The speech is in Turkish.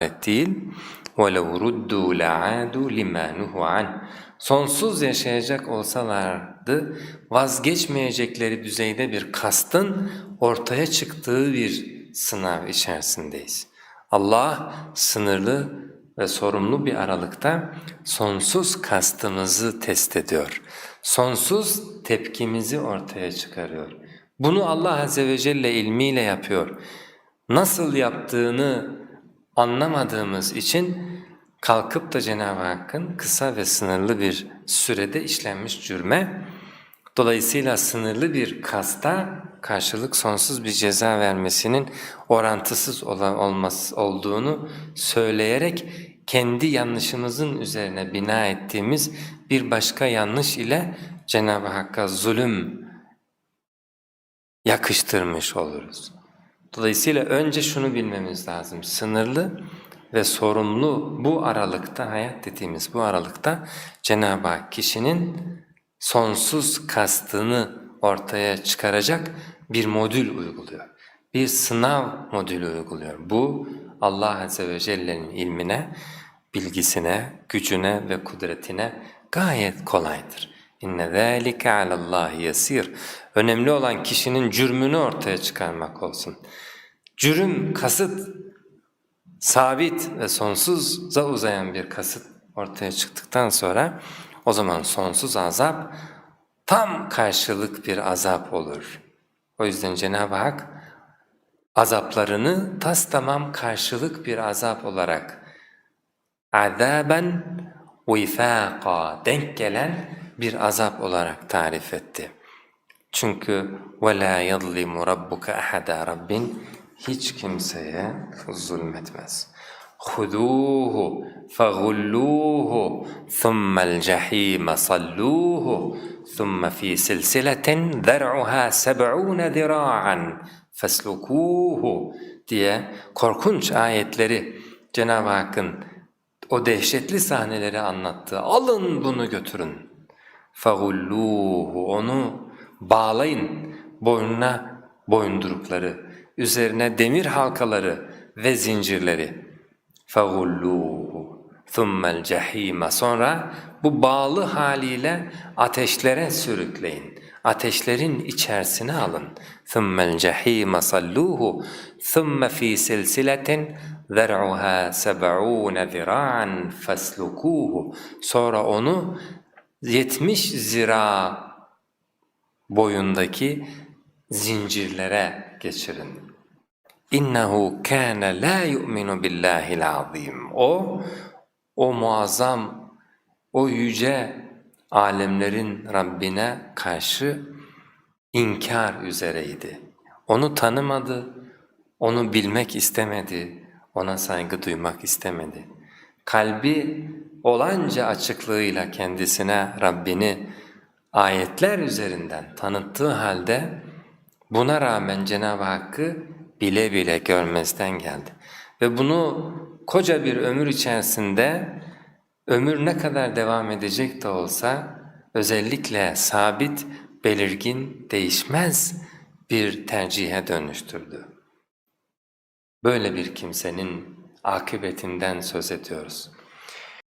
değil. وَلَوْ رُدُّوا لَعَادُوا لِمَا نُهُوا عَنْهُ Sonsuz yaşayacak olsalardı vazgeçmeyecekleri düzeyde bir kastın ortaya çıktığı bir sınav içerisindeyiz. Allah sınırlı ve sorumlu bir aralıkta sonsuz kastımızı test ediyor. Sonsuz tepkimizi ortaya çıkarıyor. Bunu Allah Azze ve Celle ilmiyle yapıyor. Nasıl yaptığını anlamadığımız için kalkıp da Cenab-ı Hakk'ın kısa ve sınırlı bir sürede işlenmiş cürme, dolayısıyla sınırlı bir kasta karşılık sonsuz bir ceza vermesinin orantısız olması olduğunu söyleyerek kendi yanlışımızın üzerine bina ettiğimiz bir başka yanlış ile Cenab-ı Hakk'a zulüm yakıştırmış oluruz. Dolayısıyla önce şunu bilmemiz lazım, sınırlı ve sorumlu bu aralıkta, hayat dediğimiz bu aralıkta Cenab-ı Hak kişinin sonsuz kastını ortaya çıkaracak bir modül uyguluyor. Bir sınav modülü uyguluyor. Bu Allah Azze ve Celle'nin ilmine, bilgisine, gücüne ve kudretine gayet kolaydır. İnne zâlike alallâhi yasîr. Önemli olan kişinin cürmünü ortaya çıkarmak olsun. Cürüm, kasıt, sabit ve sonsuza uzayan bir kasıt ortaya çıktıktan sonra o zaman sonsuz azap tam karşılık bir azap olur. O yüzden Cenab-ı Hak azaplarını tas tamam karşılık bir azap olarak azaben vifâqa denk gelen bir azap olarak tarif etti. Çünkü وَلَا يَظْلِمُ رَبُّكَ أَحَدًا Rabbin hiç kimseye zulmetmez. خُذُوهُ فَغُلُّوهُ ثُمَّ الْجَحِيمَ صَلُّوهُ ثُمَّ فِي سِلْسِلَةٍ ذَرْعُهَا سَبْعُونَ ذِرَاعًا فَاسْلُكُوهُ diye korkunç ayetleri Cenab-ı Hakk'ın o dehşetli sahneleri anlattığı alın bunu götürün. فَغُلُّوهُ onu bağlayın boynuna boyundurukları, üzerine demir halkaları ve zincirleri. فَغُلُّوهُ ثُمَّ الْجَح۪يمَ Sonra bu bağlı haliyle ateşlere sürükleyin. Ateşlerin içerisine alın. ثُمَّ الْجَح۪يمَ صَلُّوهُ ثُمَّ ف۪ي سِلْسِلَةٍ ذَرْعُهَا سَبْعُونَ ذِرَاعًا فَاسْلُكُوهُ Sonra onu 70 zira boyundaki zincirlere geçirin. İnnehu kâne lâ yu'minu billâhil azîm. O, o muazzam, o yüce alemlerin Rabbine karşı inkar üzereydi. Onu tanımadı, onu bilmek istemedi, ona saygı duymak istemedi. Kalbi olanca açıklığıyla kendisine Rabbini ayetler üzerinden tanıttığı halde buna rağmen Cenab-ı Hakk'ı bile bile görmezden geldi. Ve bunu koca bir ömür içerisinde ömür ne kadar devam edecek de olsa özellikle sabit, belirgin, değişmez bir tercihe dönüştürdü. Böyle bir kimsenin akıbetinden söz ediyoruz.